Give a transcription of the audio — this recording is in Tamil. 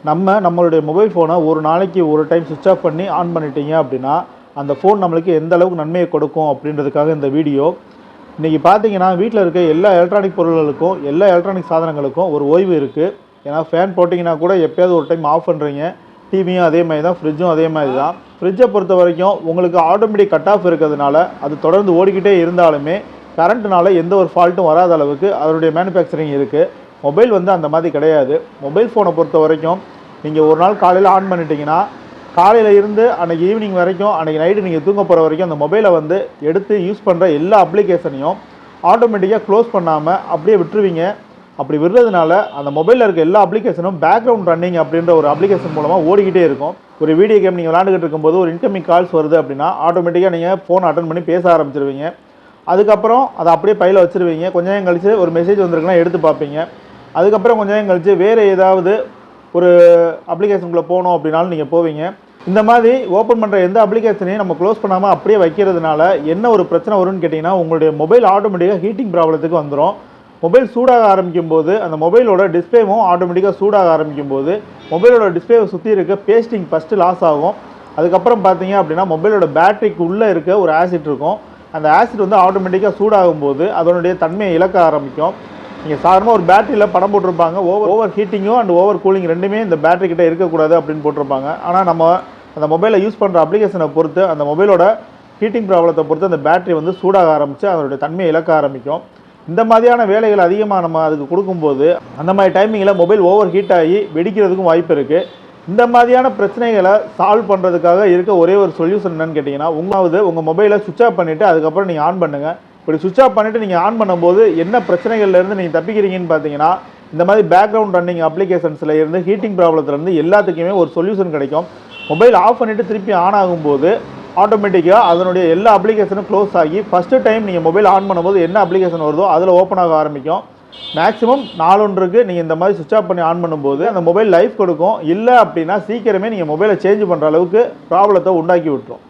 நம்ம நம்மளுடைய மொபைல் ஃபோனை ஒரு நாளைக்கு ஒரு டைம் சுவிட்ச் ஆஃப் பண்ணி ஆன் பண்ணிட்டீங்க அப்படின்னா அந்த ஃபோன் நம்மளுக்கு எந்த அளவுக்கு நன்மையை கொடுக்கும் அப்படின்றதுக்காக இந்த வீடியோ இன்றைக்கி பார்த்தீங்கன்னா வீட்டில் இருக்க எல்லா எலக்ட்ரானிக் பொருள்களுக்கும் எல்லா எலக்ட்ரானிக் சாதனங்களுக்கும் ஒரு ஓய்வு இருக்குது ஏன்னா ஃபேன் போட்டிங்கன்னா கூட எப்போயாவது ஒரு டைம் ஆஃப் பண்ணுறீங்க டிவியும் அதே மாதிரி தான் ஃப்ரிட்ஜும் அதே மாதிரி தான் ஃப்ரிட்ஜை பொறுத்த வரைக்கும் உங்களுக்கு ஆட்டோமேட்டிக் கட் ஆஃப் இருக்கிறதுனால அது தொடர்ந்து ஓடிக்கிட்டே இருந்தாலுமே கரண்ட்னால எந்த ஒரு ஃபால்ட்டும் வராத அளவுக்கு அதனுடைய மேனுஃபேக்சரிங் இருக்குது மொபைல் வந்து அந்த மாதிரி கிடையாது. மொபைல் ஃபோனை பொறுத்த வரைக்கும் நீங்கள் ஒரு நாள் காலையில் ஆன் பண்ணிட்டீங்கன்னா காலையில் இருந்து அன்றைக்கி ஈவினிங் வரைக்கும் அன்றைக்கி நைட்டு நீங்கள் தூங்க போகிற வரைக்கும் அந்த மொபைலை வந்து எடுத்து யூஸ் பண்ணுற எல்லா அப்ளிகேஷனையும் ஆட்டோமேட்டிக்காக க்ளோஸ் பண்ணாமல் அப்படியே விட்டுருவீங்க. அப்படி விடுறதுனால அந்த மொபைலில் இருக்க எல்லா அப்ளிகேஷனும் பேக்ரவுண்ட் ரன்னிங் அப்படின்ற ஒரு அப்ளிகேஷன் மூலமாக ஓடிக்கிட்டே இருக்கும். ஒரு வீடியோ கேம் நீங்கள் விளாண்டுக்கிட்டு இருக்கும்போது ஒரு இன்கமிங் கால்ஸ் வருது அப்படின்னா ஆட்டோமேட்டிக்காக நீங்கள் ஃபோன் அட்டன் பண்ணி பேச ஆரம்பிச்சிருவீங்க. அதுக்கப்புறம் அதை அப்படியே பையில் வச்சுருவீங்க. கொஞ்ச நேரம் கழிச்சு ஒரு மெசேஜ் வந்திருக்குன்னா எடுத்து பார்ப்பீங்க. அதுக்கப்புறம் கொஞ்ச நேரம் கழித்து வேறு ஏதாவது ஒரு அப்ளிகேஷனுக்குள்ளே போகணும் அப்படின்னாலும் நீங்கள் போவீங்க. இந்த மாதிரி ஓப்பன் பண்ணுற எந்த அப்ளிகேஷனையும் நம்ம க்ளோஸ் பண்ணாமல் அப்படியே வைக்கிறதுனால என்ன ஒரு பிரச்சனை வரும்னு கேட்டிங்கன்னா உங்களுடைய மொபைல் ஆட்டோமேட்டிக்காக ஹீட்டிங் ப்ராப்ளத்துக்கு வந்துடும் மொபைல் சூடாக ஆரம்பிக்கும் போது அந்த மொபைலோட டிஸ்பிளேவும் ஆட்டோமேட்டிக்காக சூடாக ஆரம்பிக்கும் போது மொபைலோட டிஸ்பிளேவை சுற்றி இருக்க பேஸ்டிங் ஃபஸ்ட்டு லாஸ் ஆகும். அதுக்கப்புறம் பார்த்தீங்க அப்படின்னா மொபைலோட பேட்டரிக்கு உள்ளே இருக்க ஒரு ஆசிட் இருக்கும். அந்த ஆசிட் வந்து ஆட்டோமேட்டிக்காக சூடாகும் போது அதனுடைய தன்மையை இழக்க ஆரம்பிக்கும். நீங்கள் சாதாரணமாக ஒரு பேட்டரியில் படம் போட்டிருப்பாங்க. ஓவர் ஓவர் ஹீட்டிங்கும் அண்ட் ஓவர் கூலிங் ரெண்டுமே இந்த பேட்டரி கிட்டே இருக்கக்கூடாது அப்படின்னு போட்டிருப்பாங்க. ஆனால் நம்ம அந்த மொபைலை யூஸ் பண்ணுற அப்ளிகேஷனை பொறுத்து அந்த மொபைலோட ஹீட்டிங் ப்ராப்ளத்தை பொறுத்து அந்த பேட்டரி வந்து சூடாக ஆரம்பித்து அதனுடைய தன்மையை இழக்க ஆரம்பிக்கும். இந்த மாதிரியான வேலைகள் அதிகமாக நம்ம அதுக்கு கொடுக்கும்போது அந்த மாதிரி டைமிங்கில் மொபைல் ஓவர் ஹீட் ஆகி வெடிக்கிறதுக்கும் வாய்ப்பு இருக்குது இந்த மாதிரியான பிரச்சனைகளை சால்வ் பண்ணுறதுக்காக இருக்க ஒரே ஒரு சொல்யூஷன் என்னன்னு கேட்டிங்கன்னா உங்களாவது உங்கள் மொபைலை சுவிச் ஆஃப் பண்ணிவிட்டு அதுக்கப்புறம் நீங்கள் ஆன் பண்ணுங்கள் இப்படி சுவிட்ச் ஆஃப் பண்ணிவிட்டு நீங்கள் ஆன் பண்ணும்போது என்ன பிரச்சனைகள்லேருந்து நீங்கள் தப்பிக்கிறீங்கன்னு பார்த்தீங்கன்னா இந்த மாதிரி பேக்ரவுண்ட் ரன்னிங் அப்ளிகேஷன்ஸில் இருந்து ஹீட்டிங் ப்ராப்ளத்துலேருந்து எல்லாத்துக்குமே ஒரு சொல்யூஷன் கிடைக்கும். மொபைல் ஆஃப் பண்ணிவிட்டு திருப்பி ஆன் ஆகும்போது ஆட்டோமேட்டிக்காக அதனுடைய எல்லா அப்ளிகேஷனும் க்ளோஸ் ஆகி ஃபஸ்ட்டு டைம் நீங்கள் மொபைல் ஆன் பண்ணும்போது என்ன அப்ளிகேஷன் வருதோ அதில் ஓப்பன் ஆக ஆரம்பிக்கும். மேக்ஸிமம் நாலொன்றுக்கு நீங்கள் இந்த மாதிரி சுவிட்ச் ஆஃப் பண்ணி ஆன் பண்ணும்போது அந்த மொபைல் லைஃப் கொடுக்கும். இல்லை அப்படின்னா சீக்கிரமே நீங்கள் மொபைலை சேஞ்ச் பண்ணுற அளவுக்கு ப்ராப்ளத்தை உண்டாக்கி விட்டுரும்.